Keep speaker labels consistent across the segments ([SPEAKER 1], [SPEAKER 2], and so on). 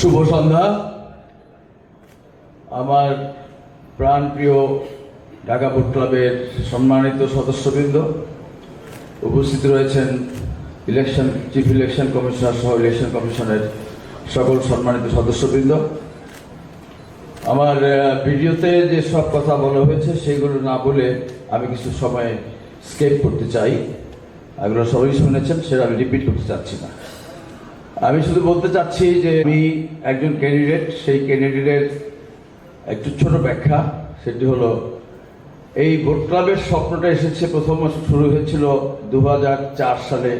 [SPEAKER 1] শুভ সন্ধ্যা। আমার প্রাণপ্রিয় ঢাকা বুট ক্লাবের সম্মানিত সদস্যবৃন্দ, উপস্থিত রয়েছেন ইলেকশন চিফ ইলেকশন কমিশনার সহ ইলেকশন কমিশনের সকল সম্মানিত সদস্যবৃন্দ। আমার ভিডিওতে যে সব কথা বলা হয়েছে সেগুলো না বলে আমি কিছু সময় স্কেপ করতে চাই। এগুলো সবাই শুনেছেন, সেটা আমি রিপিট করতে চাচ্ছি না। আমি শুধু বলতে চাচ্ছি যে আমি একজন ক্যান্ডিডেট সেই ক্যান্ডিডেটের একটু ছোট ব্যাখ্যা, সেটি হলো, এই ভোট ক্লাবের স্বপ্নটা এসেছে, প্রথম শুরু হয়েছিল দু হাজার চার সালে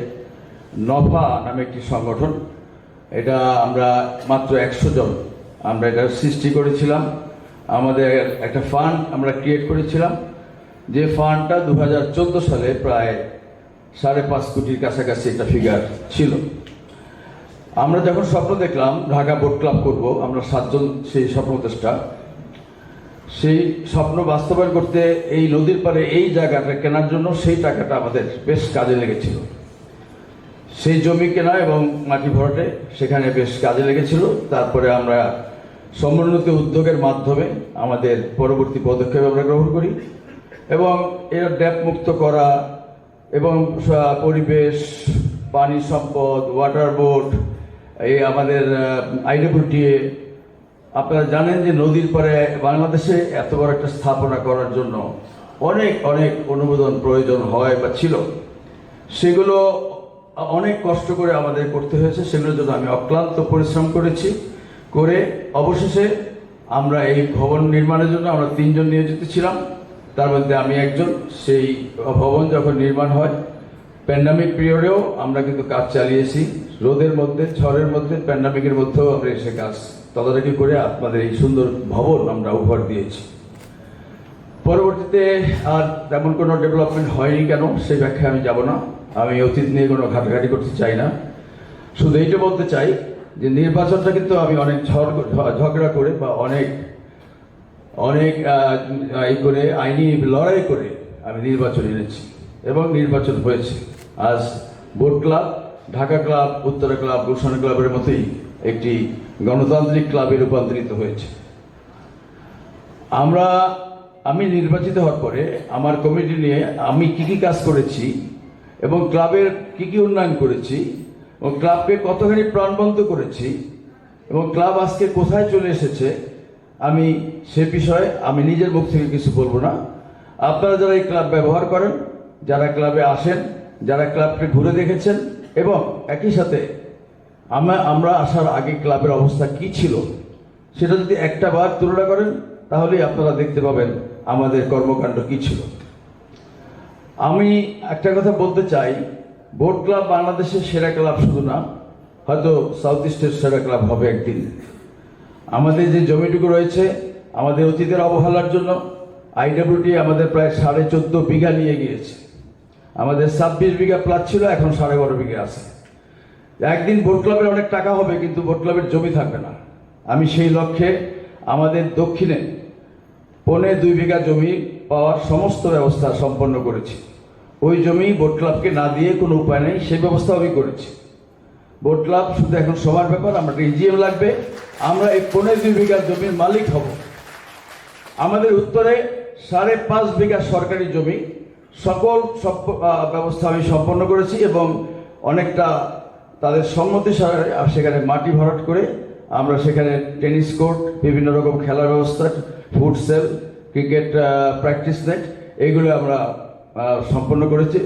[SPEAKER 1] নভা নামে একটি সংগঠন। এটা আমরা মাত্র একশো জন, আমরা এটা সৃষ্টি করেছিলাম। আমাদের একটা ফান্ড আমরা ক্রিয়েট করেছিলাম। যে ফান্ডটা দু হাজার চোদ্দ সালে প্রায় সাড়ে পাঁচ কোটির কাছাকাছি একটা ফিগার ছিল। আমরা যখন স্বপ্ন দেখলাম, ঢাকা বোট ক্লাব করব, আমরা সাতজন সেই স্বপ্নদেষ্টা সেই স্বপ্ন বাস্তবায়ন করতে এই নদীর পারে এই জায়গাটা কেনার জন্য সেই টাকাটা আমাদের বেশ কাজে লেগেছিল। সেই জমি কেনা এবং মাটি ভরাটে সেখানে বেশ কাজে লেগেছিল। তারপরে আমরা সমন্বিত উদ্যোগের মাধ্যমে আমাদের পরবর্তী পদক্ষেপ আমরা গ্রহণ করি এবং এর ড্যাপ মুক্ত করা এবং পরিবেশ, পানি সম্পদ ওয়াটার বোর্ড এই আমাদের আইডব্লিউটিএ আপনারা জানেন যে নদীর পারে বাংলাদেশে এত বড় একটা স্থাপনা করার জন্য অনেক অনেক অনুমোদন প্রয়োজন হয় বা ছিল। সেগুলো অনেক কষ্ট করে আমাদের করতে হয়েছে, সেগুলোর জন্য আমি অক্লান্ত পরিশ্রম করেছি। করে অবশেষে আমরা এই ভবন নির্মাণের জন্য আমরা তিনজন নিয়োজিত ছিলাম। তার মধ্যে আমি একজন, সেই ভবন যখন নির্মাণ হয় প্যান্ডামিক পিরিয়ডেও আমরা কিন্তু কাজ চালিয়েছি। রোদের মধ্যে, ঝড়ের মধ্যে প্যান্ডামিকের মধ্যেও আমরা এসে কাজ তদারকি করে আপনাদের এই সুন্দর ভবন আমরা উপহার দিয়েছি। পরবর্তীতে আর তেমন কোনো ডেভেলপমেন্ট হয়নি কেন? সেই ব্যাখ্যা আমি যাব না। আমি অতীত নিয়ে কোনো ঘাটাঘাটি করতে চাই না। শুধু এইটা বলতে চাই যে নির্বাচনটা কিন্তু আমি অনেক ঝড়, ঝগড়া করে বা অনেক অনেক এই করে, আইনি লড়াই করে আমি নির্বাচন এনেছি এবং নির্বাচন হয়েছে। আজ boat club Dhaka club, Uttara club, Gulshan ক্লাবের মতোই একটি গণতান্ত্রিক ক্লাবে রূপান্তরিত হয়েছে। আমরা, আমি নির্বাচিত হওয়ার পরে আমার কমিটি নিয়ে আমি কি কি কাজ করেছি এবং ক্লাবের কি কি উন্নয়ন করেছি এবং ক্লাবকে কতখানি প্রাণবন্ত করেছি এবং ক্লাব আজকে কোথায় চলে এসেছে, আমি সে বিষয়ে আমি নিজের মুখ থেকে কিছু বলব না। আপনারা যারা এই ক্লাব ব্যবহার করেন, যারা ক্লাবে আসেন, যারা ক্লাবকে ঘুরে দেখেছেন এবং একই সাথে আমরা আসার আগে ক্লাবের অবস্থা কি ছিল, সেটা যদি একটা বার তুলনা করেন, তাহলেই আপনারা দেখতে পাবেন আমাদের কর্মকাণ্ড কি ছিল। আমি একটা কথা বলতে চাই, বোট ক্লাব বাংলাদেশের সেরা ক্লাব শুধু না, হয়তো সাউথ ইস্টের সেরা ক্লাব হবে একদিন। আমাদের যে জমিটুকু রয়েছে, আমাদের অতীতের অবহেলার জন্য আইডব্লিউটি আমাদের প্রায় সাড়ে চোদ্দ বিঘা নিয়ে গিয়েছে। আমাদের ছাব্বিশ বিঘা প্লাট ছিল, এখন সাড়ে বারো বিঘা আছে। একদিন বোট ক্লাবের অনেক টাকা হবে, কিন্তু বোট ক্লাবের জমি থাকবে না। আমি সেই লক্ষ্যে আমাদের দক্ষিণে পৌনে দুই বিঘা জমি পাওয়ার সমস্ত ব্যবস্থা সম্পন্ন করেছি। ওই জমি বোট ক্লাবকে না দিয়ে কোনো উপায় নেই সেই ব্যবস্থা আমি করেছি। বোট ক্লাব শুধু এখন সবার ব্যাপার, আমরা ইজিএম লাগবে। আমরা এই পৌনে দুই বিঘা জমির মালিক হব। আমাদের উত্তরে সাড়ে পাঁচ বিঘা সরকারি জমি সকল সব- ব্যবস্থা আমি সম্পন্ন করেছি এবং অনেকটা তাদের সম্মতি সেখানে মাটি ভরাট করে আমরা সেখানে টেনিস কোর্ট, বিভিন্ন রকম খেলার ব্যবস্থা food sale cricket practice net এইগুলো আমরা সম্পন্ন করেছি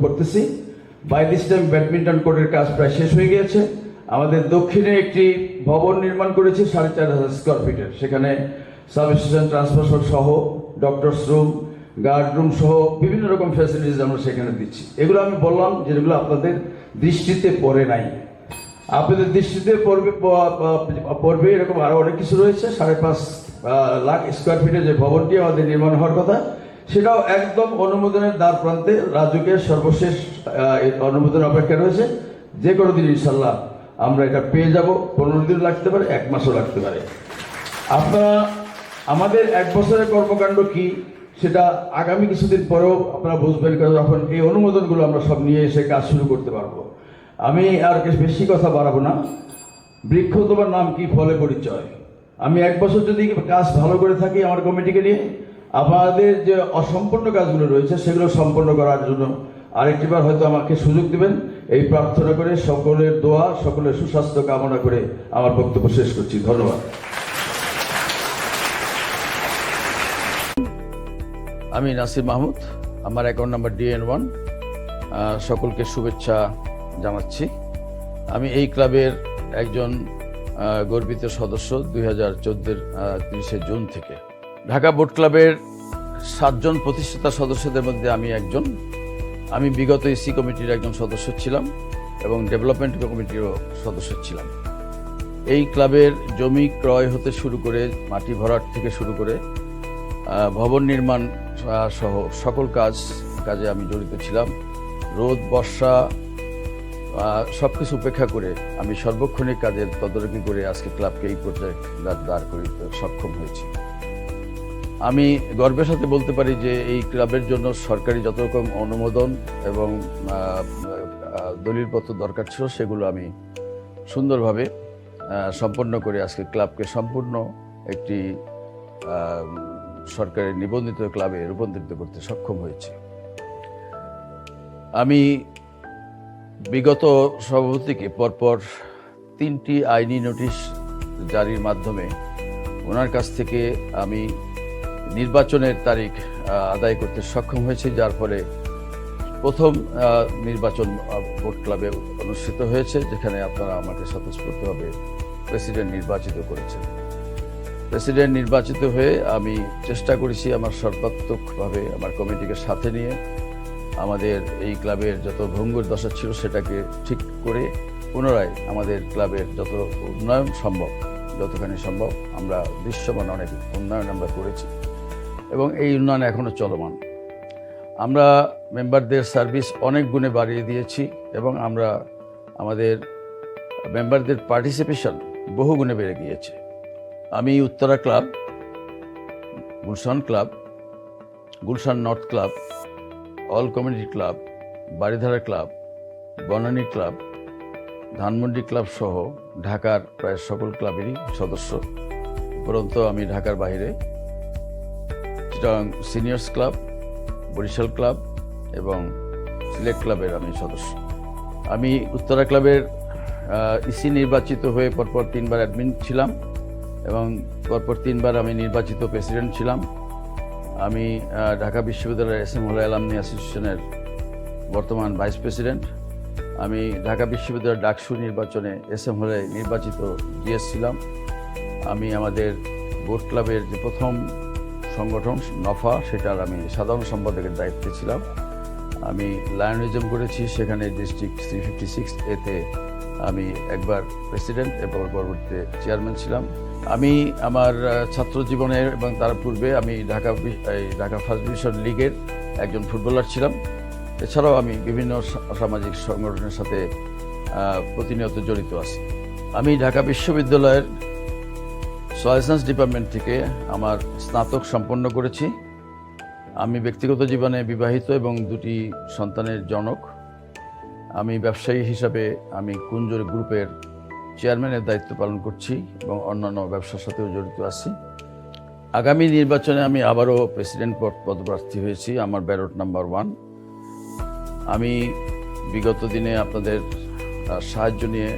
[SPEAKER 1] করতেছি। বাই দিস টাইম ব্যাডমিন্টন কোর্টের কাজ প্রায় শেষ হয়ে গিয়েছে। আমাদের দক্ষিণে একটি ভবন নির্মাণ করেছি, সাড়ে চার হাজার স্কোয়ার ফিটের সেখানে সাব স্টেশন ট্রান্সফার সহ ডক্টরস রুম গার্ড রুম সহ বিভিন্ন রকম ফ্যাসিলিটিস আমরা সেখানে দিচ্ছি। এগুলো আমি বললাম যেগুলো আপনাদের দৃষ্টিতে পড়ে নাই। আপনাদের দৃষ্টিতে পড়বে পড়বে, এরকম আরও অনেক কিছু রয়েছে, সাড়ে পাঁচ লাখ স্কোয়ার ফিটের যে ভবনটি আমাদের নির্মাণ হওয়ার কথা, সেটাও একদম অনুমোদনের দ্বার প্রান্তে রাজ্যকে সর্বশেষ অনুমোদন অপেক্ষা রয়েছে। যে কোনো দিন ইনশাল্লাহ আমরা এটা পেয়ে যাব। পনেরো দিন লাগতে পারে, এক মাসও লাগতে পারে। আপনারা, আমাদের এক বছরের কর্মকাণ্ড কি? সেটা আগামী কিছুদিন পরেও আপনারা বুঝবেন, কারণ যখন এই অনুমোদনগুলো আমরা সব নিয়ে এসে কাজ শুরু করতে পারব। আমি আর বেশ- বেশি কথা বাড়াবো না। বৃক্ষ তোমার নাম কি, ফলে পরিচয়? আমি এক বছর যদি কাজ ভালো করে থাকি আমার কমিটিকে নিয়ে আমাদের যে অসম্পূর্ণ কাজগুলো রয়েছে সেগুলো সম্পন্ন করার জন্য আরেকটিবার হয়তো আমাকে সুযোগ দেবেন। এই প্রার্থনা করে সকলের দোয়া, সকলের সুস্বাস্থ্য কামনা করে আমার বক্তব্য শেষ করছি। ধন্যবাদ। আমি নাসির মাহমুদ, আমার অ্যাকাউন্ট নাম্বার ডিএন ওয়ান সকলকে শুভেচ্ছা জানাচ্ছি। আমি এই ক্লাবের একজন গর্বিত সদস্য দুই হাজার চোদ্দের তিরিশে জুন থেকে। ঢাকা বোট ক্লাবের সাতজন প্রতিষ্ঠাতা সদস্যদের মধ্যে আমি একজন। আমি বিগত এসি কমিটির একজন সদস্য ছিলাম এবং ডেভেলপমেন্ট কমিটিরও সদস্য ছিলাম। এই ক্লাবের জমি ক্রয় হতে শুরু করে, মাটি ভরাট থেকে শুরু করে ভবন নির্মাণ সহ সকল কাজ, কাজে আমি জড়িত ছিলাম। রোদ, বর্ষা সব কিছু উপেক্ষা করে আমি সর্বক্ষণিক কাজের তদারকি করে আজকে ক্লাবকে এই পর্যায়ে দাঁড়- করিতে সক্ষম হয়েছি। আমি গর্বের সাথে বলতে পারি যে এই ক্লাবের জন্য সরকারি যত রকম অনুমোদন এবং দলিলপত্র দরকার ছিল সেগুলো আমি সুন্দরভাবে সম্পন্ন করে আজকে ক্লাবকে সম্পূর্ণ একটি আহ, সরকারি নিবন্ধিত ক্লাবে রূপান্তরিত করতে সক্ষম হয়েছি। আমি বিগত সভাপতিকে পরপর তিনটি আইনি নোটিশ জারির মাধ্যমে ওনার কাছ থেকে আমি নির্বাচনের তারিখ আদায় করতে সক্ষম হয়েছি যার ফলে প্রথম নির্বাচন ভোট ক্লাবে অনুষ্ঠিত হয়েছে যেখানে আপনারা আমাকে স্বতঃস্ফূর্তভাবে প্রেসিডেন্ট নির্বাচিত করেছেন। প্রেসিডেন্ট নির্বাচিত হয়ে আমি চেষ্টা করেছি আমার সর্বাত্মকভাবে আমার কমিটিকে সাথে নিয়ে আমাদের এই ক্লাবের যত ভঙ্গুর দশা ছিল সেটাকে ঠিক করে পুনরায় আমাদের ক্লাবের যত উন্নয়ন সম্ভব, যতখানি সম্ভব আমরা দৃশ্যমান অনেক উন্নয়ন আমরা করেছি এবং এই উন্নয়ন এখনও চলমান। আমরা মেম্বারদের সার্ভিস অনেক গুণে বাড়িয়ে দিয়েছি এবং আমরা আমাদের মেম্বারদের পার্টিসিপেশন বহু গুণে বেড়ে গিয়েছে। আমি Uttara club, Gulshan club, Gulshan north club, all community club Baridhara club, Banani club, Dhanmondi club সহ ঢাকার প্রায় সকল ক্লাবেরই সদস্য। উপরন্ত আমি ঢাকার বাইরে। সিনিয়র্স ক্লাব, বরিশাল ক্লাব এবং সিলেট ক্লাবের আমি সদস্য। আমি উত্তরা ক্লাবের ইসি নির্বাচিত হয়ে পরপর তিনবার অ্যাডমিন ছিলাম। এবং পরপর তিনবার আমি নির্বাচিত প্রেসিডেন্ট ছিলাম। আমি ঢাকা বিশ্ববিদ্যালয়ের এস এম হল অ্যালামনি অ্যাসোসিয়েশনের বর্তমান ভাইস প্রেসিডেন্ট। আমি ঢাকা বিশ্ববিদ্যালয়ের ডাকসু নির্বাচনে এস এম হলে নির্বাচিত জিএস ছিলাম। আমি আমাদের বোট ক্লাবের যে প্রথম সংগঠন, নফা, সেটার আমি সাধারণ সম্পাদকের দায়িত্বে ছিলাম। আমি লায়নিজম করেছি, সেখানে ডিস্ট্রিক্ট থ্রি ফিফটি সিক্স এতে আমি একবার প্রেসিডেন্ট এবং পরবর্তীতে চেয়ারম্যান ছিলাম। আমি আমার ছাত্র জীবনের এবং তার পূর্বে আমি ঢাকা ঢাকা ফার্স্ট ডিভিশন লিগের একজন ফুটবলার ছিলাম। এছাড়াও আমি বিভিন্ন সামাজিক সংগঠনের সাথে প্রতিনিয়ত জড়িত আছি। আমি ঢাকা বিশ্ববিদ্যালয়ের সয়েল সায়েন্স ডিপার্টমেন্ট থেকে আমার স্নাতক সম্পন্ন করেছি। আমি ব্যক্তিগত জীবনে বিবাহিত এবং দুটি সন্তানের জনক। আমি ব্যবসায়ী হিসাবে আমি কুঞ্জর গ্রুপের চেয়ারম্যানের দায়িত্ব পালন করছি এবং অন্যান্য ব্যবসার সাথেও জড়িত আছি। আগামী নির্বাচনে আমি আবারও প্রেসিডেন্ট পদ পদপ্রার্থী হয়েছি, আমার ব্যালট নাম্বার ওয়ান আমি বিগত দিনে আপনাদের সাহায্য নিয়ে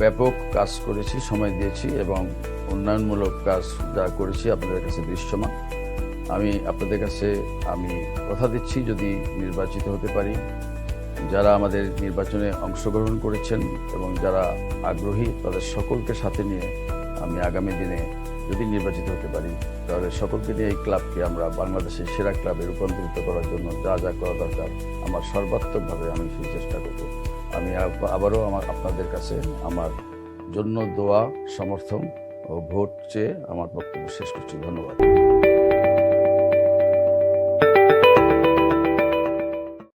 [SPEAKER 1] ব্যাপক কাজ করেছি, সময় দিয়েছি এবং উন্নয়নমূলক কাজ যা করেছি আপনাদের কাছে দৃশ্যমান। আমি আপনাদের কাছে, আমি কথা দিচ্ছি যদি নির্বাচিত হতে পারি। যারা আমাদের নির্বাচনে অংশগ্রহণ করেছেন এবং যারা আগ্রহী, তাদের সকলকে সাথে নিয়ে আমি আগামী দিনে যদি নির্বাচিত হতে পারি, তাহলে সকলকে নিয়ে এই ক্লাবকে আমরা বাংলাদেশের সেরা ক্লাবে রূপান্তরিত করার জন্য যা যা করা দরকার, আমার সর্বাত্মকভাবে আমি সেই চেষ্টা করব। আমি আবারও আমার, আপনাদের কাছে আমার জন্য দোয়া, সমর্থন ও ভোট চেয়ে আমার বক্তব্য শেষ করছি। ধন্যবাদ।